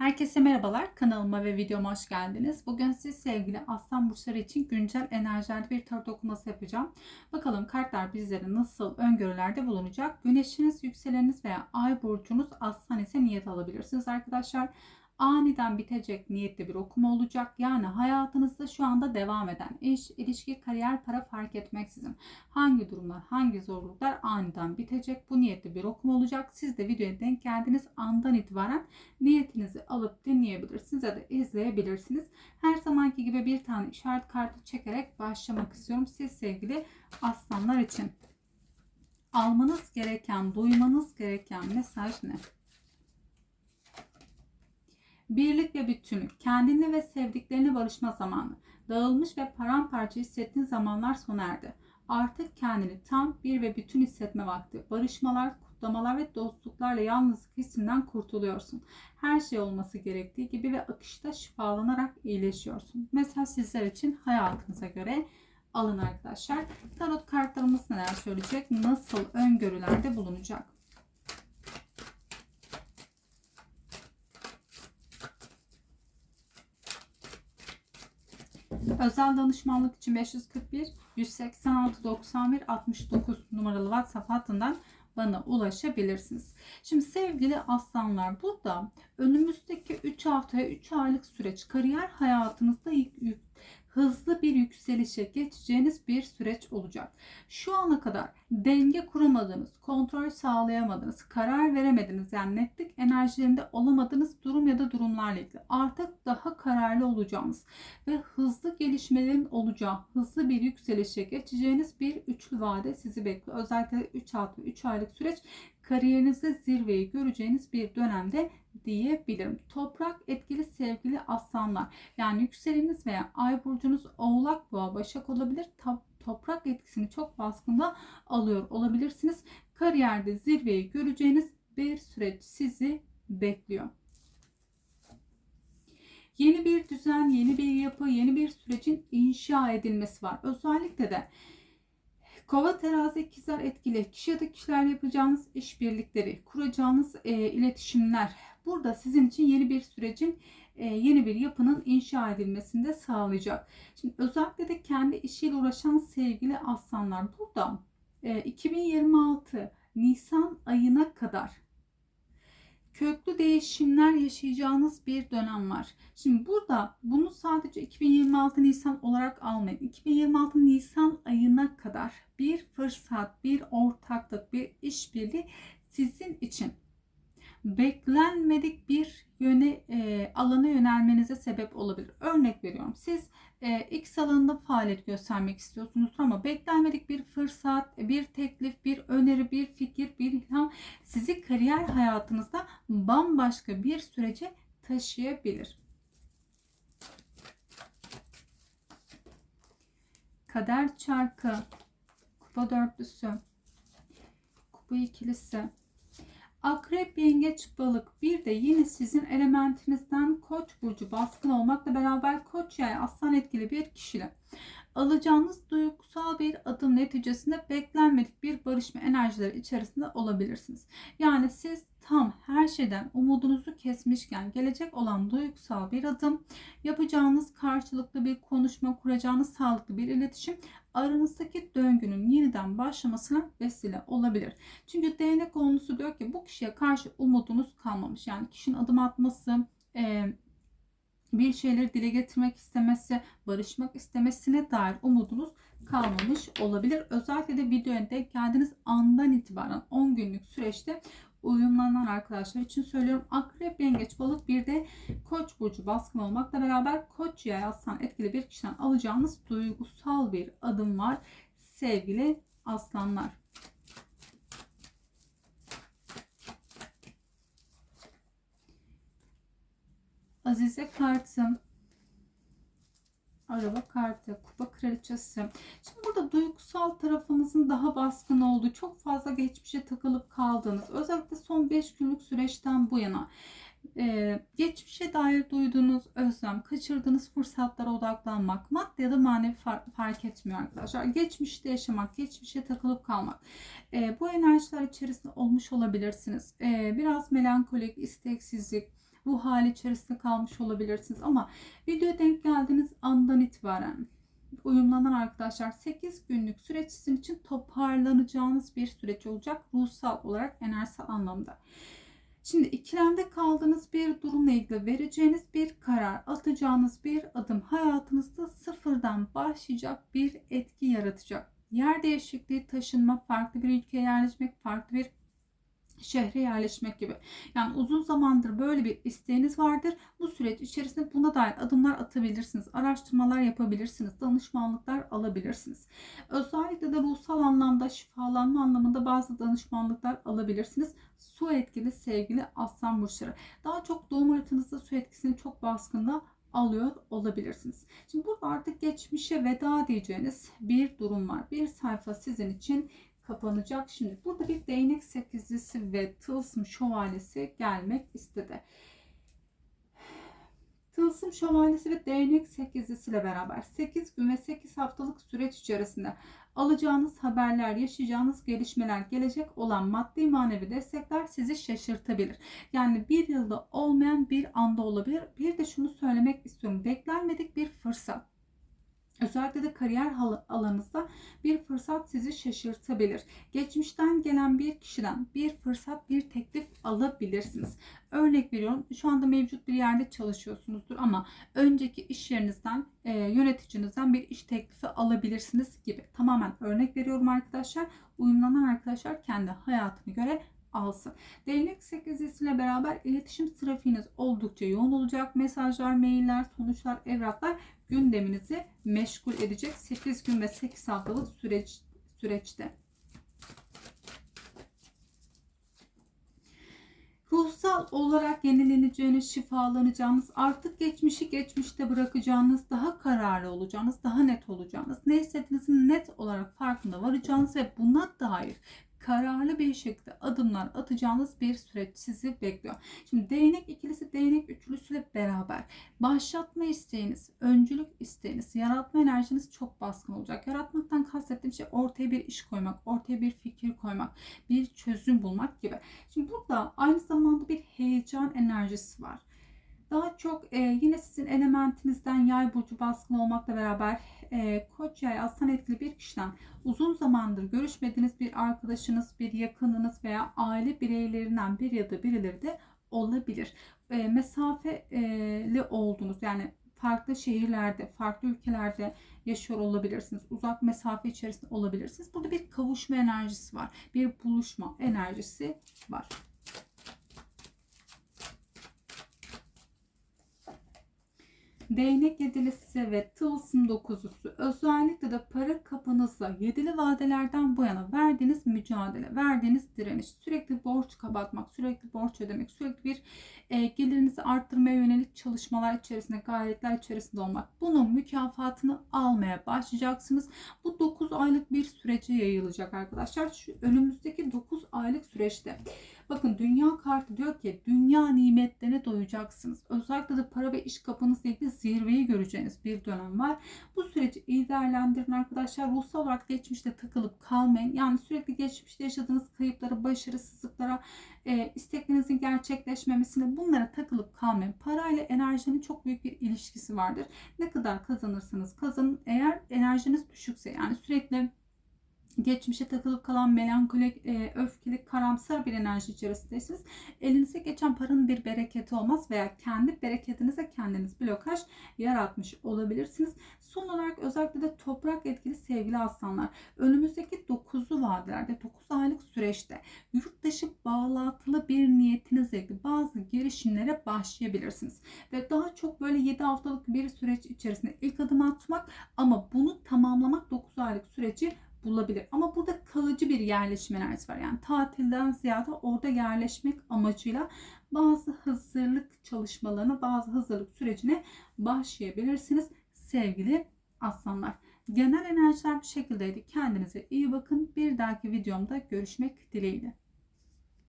Herkese merhabalar. Kanalıma ve videoma hoş geldiniz. Bugün siz sevgili Aslan Burçları için güncel enerjilerde bir tarot okuması yapacağım. Bakalım kartlar bizlere nasıl öngörülerde bulunacak. Güneşiniz, yükseleniniz veya ay burcunuz Aslan ise niyet alabilirsiniz arkadaşlar aniden bitecek niyetli bir okuma olacak. Yani hayatınızda şu anda devam eden iş, ilişki, kariyer, para fark etmeksizin hangi durumlar, hangi zorluklar aniden bitecek. Bu niyetli bir okuma olacak. Siz de videoya denk geldiğiniz andan itibaren niyetinizi alıp dinleyebilirsiniz ya da izleyebilirsiniz. Her zamanki gibi bir tane işaret kartı çekerek başlamak istiyorum. Siz sevgili aslanlar için almanız gereken, duymanız gereken mesaj ne? Birlik ve bütünlük, kendinle ve sevdiklerine barışma zamanı. Dağılmış ve paramparça hissettiğin zamanlar sona erdi. Artık kendini tam bir ve bütün hissetme vakti. Barışmalar, kutlamalar ve dostluklarla yalnızlık hissinden kurtuluyorsun. Her şey olması gerektiği gibi ve akışta şifalanarak iyileşiyorsun. Mesela sizler için hayatınıza göre alın arkadaşlar. Tarot kartlarımız neler söyleyecek? Nasıl öngörülerde bulunacak? Özel danışmanlık için 541 186 91 69 numaralı WhatsApp hattından bana ulaşabilirsiniz. Şimdi sevgili aslanlar burada önümüzdeki 3 haftaya 3 aylık süreç kariyer hayatınızda hızlı bir yükselişe geçeceğiniz bir süreç olacak. Şu ana kadar denge kuramadığınız, kontrol sağlayamadığınız, karar veremediniz yani netlik enerjilerinde olamadığınız durum ya da durumlarla ilgili artık daha kararlı olacağınız ve hızlı gelişmelerin olacağı, hızlı bir yükselişe geçeceğiniz bir üçlü vade sizi bekliyor. Özellikle 3 hafta 3 aylık süreç kariyerinizde zirveyi göreceğiniz bir dönemde diyebilirim. Toprak etkili sevgili aslanlar. Yani yükseleniz veya ay burcunuz oğlak boğa başak olabilir. Toprak etkisini çok baskında alıyor olabilirsiniz. Kariyerde zirveyi göreceğiniz bir süreç sizi bekliyor. Yeni bir düzen, yeni bir yapı, yeni bir sürecin inşa edilmesi var. Özellikle de Kova terazi ikizler etkili. Kişi ya da kişilerle yapacağınız işbirlikleri, kuracağınız e, iletişimler burada sizin için yeni bir sürecin e, yeni bir yapının inşa edilmesini de sağlayacak. Şimdi özellikle de kendi işiyle uğraşan sevgili aslanlar burada e, 2026 Nisan ayına kadar köklü değişimler yaşayacağınız bir dönem var. Şimdi burada bunu sadece 2026 Nisan olarak almayın. 2026 Nisan ayına kadar bir fırsat, bir ortaklık, bir işbirliği sizin için beklenmedik bir yöne e, alana yönelmenize sebep olabilir. Örnek veriyorum. Siz e, X alanında faaliyet göstermek istiyorsunuz ama beklenmedik bir fırsat, bir teklif, bir öneri, bir fikir, bir ilham sizi kariyer hayatınızda bambaşka bir sürece taşıyabilir. Kader çarkı, kupa dörtlüsü, kupa ikilisi, Akrep, yengeç, balık bir de yine sizin elementinizden koç burcu baskın olmakla beraber koç yay aslan etkili bir kişiyle alacağınız duygusal bir adım neticesinde beklenmedik bir barışma enerjileri içerisinde olabilirsiniz. Yani siz tam her şeyden umudunuzu kesmişken gelecek olan duygusal bir adım, yapacağınız karşılıklı bir konuşma, kuracağınız sağlıklı bir iletişim aranızdaki döngünün yeniden başlamasına vesile olabilir. Çünkü değnek konusu diyor ki bu kişiye karşı umudunuz kalmamış. Yani kişinin adım atması, e, bir şeyleri dile getirmek istemesi, barışmak istemesine dair umudunuz kalmamış olabilir. Özellikle de videoya denk geldiğiniz andan itibaren 10 günlük süreçte uyumlanan arkadaşlar için söylüyorum. Akrep, yengeç, balık bir de koç burcu baskın olmakla beraber koç yay aslan etkili bir kişiden alacağınız duygusal bir adım var sevgili aslanlar. Azize kartım. Araba kartı, kupa kraliçesi. Şimdi burada duygusal tarafınızın daha baskın olduğu, çok fazla geçmişe takılıp kaldığınız, özellikle son 5 günlük süreçten bu yana Ee, geçmişe dair duyduğunuz özlem, kaçırdığınız fırsatlara odaklanmak, maddi ya da manevi far- fark etmiyor arkadaşlar. Geçmişte yaşamak, geçmişe takılıp kalmak. Ee, bu enerjiler içerisinde olmuş olabilirsiniz. Ee, biraz melankolik, isteksizlik, ruh hali içerisinde kalmış olabilirsiniz. Ama videoya denk geldiğiniz andan itibaren uyumlanan arkadaşlar 8 günlük süreç sizin için toparlanacağınız bir süreç olacak. Ruhsal olarak enerjisel anlamda. Şimdi ikilemde kaldığınız bir durumla ilgili vereceğiniz bir karar, atacağınız bir adım hayatınızda sıfırdan başlayacak bir etki yaratacak. Yer değişikliği, taşınma, farklı bir ülkeye yerleşmek, farklı bir şehre yerleşmek gibi. Yani uzun zamandır böyle bir isteğiniz vardır. Bu süreç içerisinde buna dair adımlar atabilirsiniz. Araştırmalar yapabilirsiniz. Danışmanlıklar alabilirsiniz. Özellikle de ruhsal anlamda şifalanma anlamında bazı danışmanlıklar alabilirsiniz. Su etkili sevgili aslan burçları. Daha çok doğum haritanızda su etkisini çok baskında alıyor olabilirsiniz. Şimdi burada artık geçmişe veda diyeceğiniz bir durum var. Bir sayfa sizin için kapanacak. Şimdi burada bir değnek sekizlisi ve tılsım şövalyesi gelmek istedi. Tılsım şövalyesi ve değnek sekizlisiyle beraber 8 gün ve 8 haftalık süreç içerisinde alacağınız haberler, yaşayacağınız gelişmeler, gelecek olan maddi manevi destekler sizi şaşırtabilir. Yani bir yılda olmayan bir anda olabilir. Bir de şunu söylemek istiyorum. Beklenmedik bir fırsat. Özellikle de kariyer alanınızda bir fırsat sizi şaşırtabilir. Geçmişten gelen bir kişiden bir fırsat, bir teklif alabilirsiniz. Örnek veriyorum şu anda mevcut bir yerde çalışıyorsunuzdur ama önceki iş yerinizden, e, yöneticinizden bir iş teklifi alabilirsiniz gibi. Tamamen örnek veriyorum arkadaşlar. Uyumlanan arkadaşlar kendi hayatını göre alsın. Değnek sekizlisiyle beraber iletişim trafiğiniz oldukça yoğun olacak. Mesajlar, mailler, sonuçlar, evraklar gündeminizi meşgul edecek 8 gün ve 8 haftalık süreç süreçte. Ruhsal olarak yenileneceğiniz, şifalanacağınız, artık geçmişi geçmişte bırakacağınız, daha kararlı olacağınız, daha net olacağınız, ne istediğinizin net olarak farkında varacağınız ve buna dair kararlı bir şekilde adımlar atacağınız bir süreç sizi bekliyor. Şimdi değnek ikilisi değnek üçlüsüyle beraber başlatma isteğiniz, öncülük isteğiniz, yaratma enerjiniz çok baskın olacak. Yaratmaktan kastettiğim şey ortaya bir iş koymak, ortaya bir fikir koymak, bir çözüm bulmak gibi. Şimdi burada aynı zamanda bir heyecan enerjisi var. Daha çok e, yine sizin elementinizden yay burcu baskın olmakla beraber e, koç yay aslan etkili bir kişiden uzun zamandır görüşmediğiniz bir arkadaşınız, bir yakınınız veya aile bireylerinden bir ya da birileri de olabilir. E, mesafeli oldunuz yani farklı şehirlerde, farklı ülkelerde yaşıyor olabilirsiniz. Uzak mesafe içerisinde olabilirsiniz. Burada bir kavuşma enerjisi var. Bir buluşma enerjisi var. Değnek yedilisi ve tılsım dokuzusu özellikle de para kapınızla yedili vadelerden bu yana verdiğiniz mücadele, verdiğiniz direniş, sürekli borç kapatmak, sürekli borç ödemek, sürekli bir e, gelirinizi arttırmaya yönelik çalışmalar içerisinde, gayretler içerisinde olmak. Bunun mükafatını almaya başlayacaksınız. Bu 9 aylık bir sürece yayılacak arkadaşlar. Şu önümüzdeki 9 aylık süreçte Bakın dünya kartı diyor ki dünya nimetlerine doyacaksınız. Özellikle de para ve iş kapınızla ilgili zirveyi göreceğiniz bir dönem var. Bu süreci iyi değerlendirin arkadaşlar. Ruhsal olarak geçmişte takılıp kalmayın. Yani sürekli geçmişte yaşadığınız kayıplara, başarısızlıklara, e, isteklerinizin gerçekleşmemesine bunlara takılıp kalmayın. Parayla enerjinin çok büyük bir ilişkisi vardır. Ne kadar kazanırsanız kazanın. Eğer enerjiniz düşükse yani sürekli geçmişe takılıp kalan melankolik, e, öfkeli, karamsar bir enerji içerisindeysiniz. Elinize geçen paranın bir bereketi olmaz veya kendi bereketinize kendiniz blokaj yaratmış olabilirsiniz. Son olarak özellikle de toprak etkili sevgili aslanlar. Önümüzdeki 9'lu vadelerde 9 aylık süreçte yurt dışı bağlantılı bir niyetinizle bazı girişimlere başlayabilirsiniz. Ve daha çok böyle 7 haftalık bir süreç içerisinde ilk adım atmak ama bunu tamamlamak 9 aylık süreci bulabilir. Ama burada kalıcı bir yerleşim enerjisi var. Yani tatilden ziyade orada yerleşmek amacıyla bazı hazırlık çalışmalarına, bazı hazırlık sürecine başlayabilirsiniz sevgili aslanlar. Genel enerjiler bu şekildeydi. Kendinize iyi bakın. Bir dahaki videomda görüşmek dileğiyle.